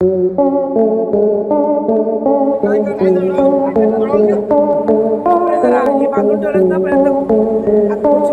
ఈ పనులు చూడండి ప్రయత్నం అక్కడ నుంచి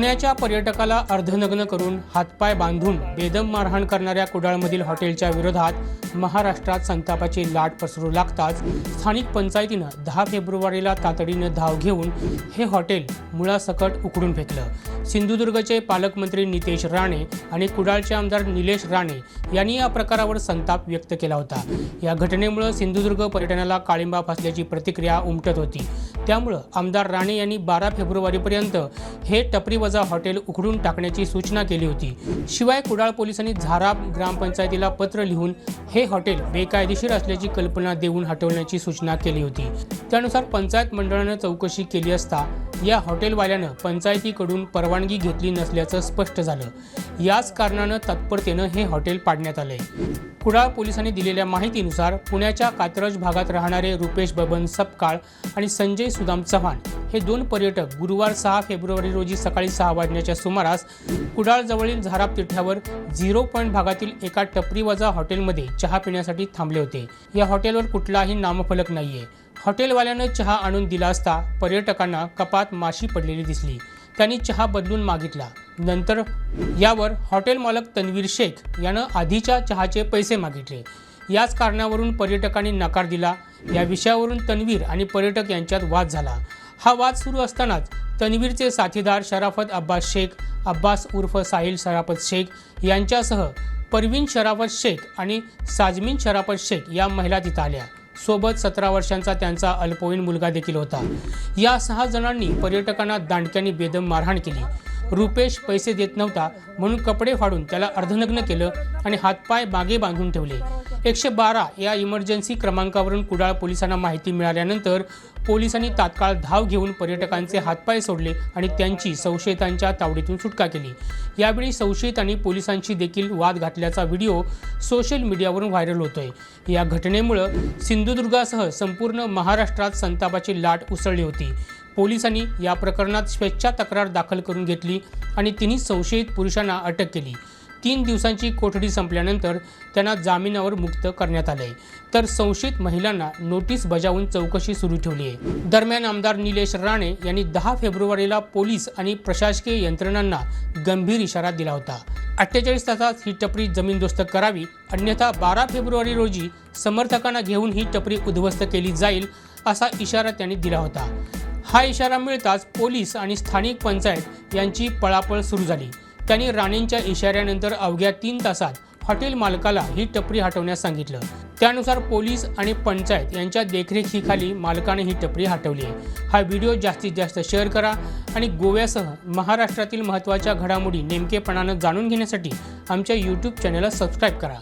पुण्याच्या पर्यटकाला अर्धनग्न करून हातपाय बांधून बेदम मारहाण करणाऱ्या कुडाळमधील हॉटेलच्या विरोधात महाराष्ट्रात संतापाची लाट पसरू लागताच स्थानिक पंचायतीनं दहा फेब्रुवारीला तातडीनं धाव घेऊन हे हॉटेल मुळासकट उकडून फेकलं. सिंधुदुर्गचे पालकमंत्री नितेश राणे आणि कुडाळचे आमदार निलेश राणे यांनी या प्रकारावर संताप व्यक्त केला होता. या घटनेमुळं सिंधुदुर्ग पर्यटनाला काळिंबा फासल्याची प्रतिक्रिया उमटत होती. त्यामुळं आमदार राणे यांनी बारा फेब्रुवारीपर्यंत हे टपरी वजा हॉटेल उघडून टाकण्याची सूचना केली होती. शिवाय कुडाळ पोलिसांनी झारा ग्रामपंचायतीला पत्र लिहून हे हॉटेल बेकायदेशीर असल्याची कल्पना देऊन हटवण्याची सूचना केली होती. त्यानुसार पंचायत मंडळानं चौकशी केली असता या हॉटेलवाल्यानं पंचायतीकडून परवानगी घेतली नसल्याचं स्पष्ट झालं. याच कारणानं तत्परतेनं हे हॉटेल पाडण्यात आलंय. कुडाळ पोलिसांनी दिलेल्या माहितीनुसार पुण्याच्या कात्रज भागात राहणारे रुपेश बबन सपकाळ आणि संजय सुदाम चव्हाण हे दोन पर्यटक गुरुवार सहा फेब्रुवारी रोजी सकाळी सहा वाजण्याच्या सुमारास कुडाळजवळील झाराप तिठ्यावर झिरो पॉईंट भागातील एका टपरीवाजा हॉटेलमध्ये चहा पिण्यासाठी थांबले होते. या हॉटेलवर कुठलाही नामफलक नाहीये. हॉटेलवाल्यानं चहा आणून दिला असता पर्यटकांना कपात माशी पडलेली दिसली. त्यांनी चहा बदलून मागितला. नंतर यावर हॉटेल मालक तन्वीर शेख यानं आधीच्या चहाचे पैसे मागितले. याच कारणावरून पर्यटकांनी नकार दिला. या विषयावरून तन्वीर आणि पर्यटक यांच्यात वाद झाला. हा वाद सुरू असतानाच तन्वीरचे साथीदार शराफत अब्बास शेख अब्बास उर्फ साहिल शराफत शेख यांच्यासह परवीन शराफत शेख आणि साजमीन शराफत शेख या महिला तिथं आल्या. सोबत सतरा वर्षांचा त्यांचा अल्पवयीन मुलगा देखील होता. या सहा जणांनी पर्यटकांना दांडक्यांनी बेदम मारहाण केली. रुपेश पैसे देत नव्हता म्हणून कपडे फाडून त्याला अर्धनग्न केलं आणि हातपाय मागे बांधून ठेवले. एकशे बारा या इमर्जन्सी क्रमांकावरून कुडाळ पोलिसांना माहिती मिळाल्यानंतर पोलिसांनी तात्काळ धाव घेऊन पर्यटकांचे हातपाय सोडले आणि त्यांची संशयितांच्या तावडीतून सुटका केली. यावेळी संशयितांनी पोलिसांशी देखील वाद घातल्याचा व्हिडिओ सोशल मीडियावरून व्हायरल होतोय. या घटनेमुळं सिंधुदुर्गासह संपूर्ण महाराष्ट्रात संतापाची लाट उसळली होती. पोलिसांनी या प्रकरणात स्वेच्छा तक्रार दाखल करून घेतली आणि तिन्ही संशयित पुरुषांना अटक केली. तीन दिवसांची कोठडी संपल्यानंतर त्यांना जामिनावर मुक्त करण्यात आले. तर संशयित महिलांना नोटीस बजावून चौकशी सुरू ठेवली आहे. दरम्यान आमदार निलेश राणे यांनी दहा फेब्रुवारीला पोलीस आणि प्रशासकीय यंत्रणांना गंभीर इशारा दिला होता. अठ्ठेचाळीस तासात ही टपरी जमीनदोस्त करावी अन्यथा बारा फेब्रुवारी रोजी समर्थकांना घेऊन ही टपरी उद्ध्वस्त केली जाईल असा इशारा त्यांनी दिला होता. हा इशारा मिळताच पोलीस आणि स्थानिक पंचायत यांची पळापळ सुरू झाली. त्यांनी राणेंच्या इशाऱ्यानंतर अवघ्या तीन तासात हॉटेल मालकाला ही टपरी हटवण्यास सांगितलं. त्यानुसार पोलीस आणि पंचायत यांच्या देखरेखीखाली मालकाने ही टपरी हटवली आहे. हा व्हिडिओ जास्तीत जास्त शेअर करा आणि गोव्यासह महाराष्ट्रातील महत्त्वाच्या घडामोडी नेमकेपणानं जाणून घेण्यासाठी आमच्या यूट्यूब चॅनलला सबस्क्राईब करा.